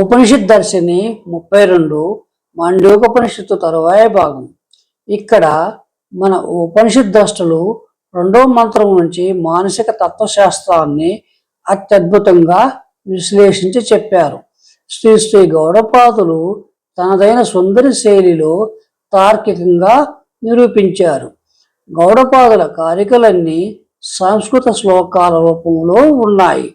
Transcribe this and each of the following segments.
ఉపనిషత్ దర్శిని ముప్పై రెండు మాండూకోపనిషత్తు తరువాయ భాగం. ఇక్కడ మన ఉపనిషత్ ద్రష్టలు రెండో మంత్రం నుంచి మానసిక తత్వశాస్త్రాన్ని అత్యద్భుతంగా విశ్లేషించి చెప్పారు. శ్రీ శ్రీ గౌడపాదులు తనదైన సుందరి శైలిలో తార్కికంగా నిరూపించారు. గౌడపాదుల కారికలన్నీ సంస్కృత శ్లోకాల రూపంలో ఉన్నాయి.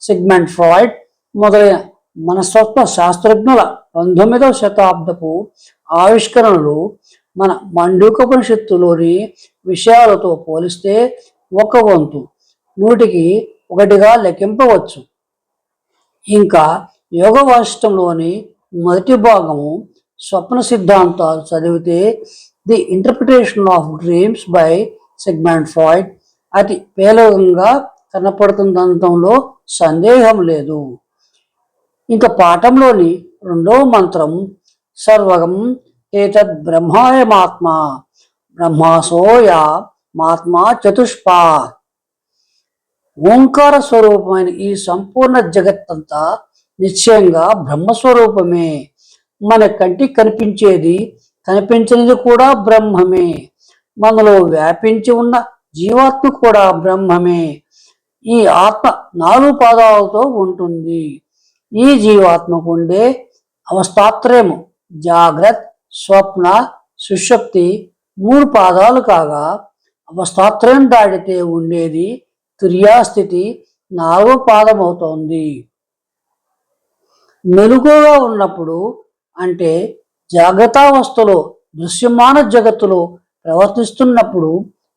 సిగ్మెంట్ ఫ్రాయిడ్ మొదలైన మనస్తత్వ శాస్త్రజ్ఞుల పంతొమ్మిదవ శతాబ్దపు ఆవిష్కరణలు మన మండూకోపనిషత్తులోని విషయాలతో పోలిస్తే ఒక వంతు నూటికి ఒకటిగా లెక్కింపవచ్చు. ఇంకా యోగ వాసిష్టంలోని మొదటి భాగము స్వప్న సిద్ధాంతాలు చదివితే the interpretation of dreams by Sigmund Freud అతి పేలవంగా కనపడుతుందనటంలో సందేహం లేదు. ఇంకా పాఠంలోని రెండవ మంత్రం సర్వగం ఏతద్ బ్రహ్మాయమాత్మ బ్రహ్మాసోయ మాత్మ చతుష్పా. ఓంకార స్వరూపమైన ఈ సంపూర్ణ జగత్తంతా నిశ్చయంగా బ్రహ్మస్వరూపమే. మన కంటికి కనిపించేది కనిపించినది కూడా బ్రహ్మమే. మనలో వ్యాపించి ఉన్న జీవాత్మ కూడా బ్రహ్మమే. ఈ ఆత్మ నాలుగు పాదాలతో ఉంటుంది. ఈ జీవాత్మకు ఉండే అవస్థాత్రయము. జాగ్రత్త స్వప్న సుషప్తి మూడు పాదాలు కాగా అవస్థాత్రయం దాటితే ఉండేది తుర్యాస్థితి నాలుగో పాదం అవుతోంది మెలుగుగా ఉన్నప్పుడు అంటే జాగ్రత్తావస్థలో దృశ్యమాన జగత్తులో ప్రవర్తిస్తున్నప్పుడు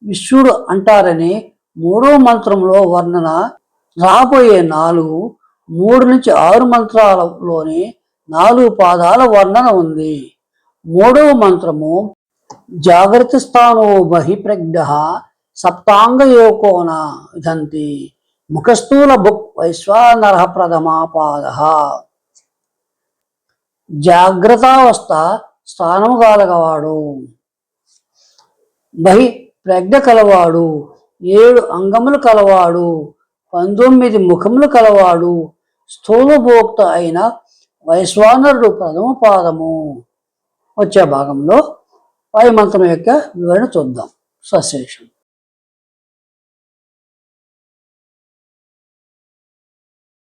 విశ్వడు అంటారని మూడో మంత్రంలో వర్ణన రాబోయే నాలుగు మూడు నుంచి ఆరు మంత్రాలలోని నాలుగు పాదాల వర్ణన ఉంది. మూడవ మంత్రము జాగ్రత్త స్థానో బహిప్రజ్ఞ సప్తాంగ యోకోన విధంతి. ముఖస్థూల బుక్ వైశ్వానర ప్రథమాపాద జాగ్రత్తావస్థ స్థానము కలగవాడు. బహి ప్రజ్ఞ కలవాడు. ఏడు అంగములు కలవాడు. పంతొమ్మిది ముఖములు కలవాడు. స్థూలభోక్త అయిన వైశ్వానరుడు ప్రథమ పాదము. వచ్చే భాగంలో పై మంత్రం యొక్క వివరణ చూద్దాం. సశేషం.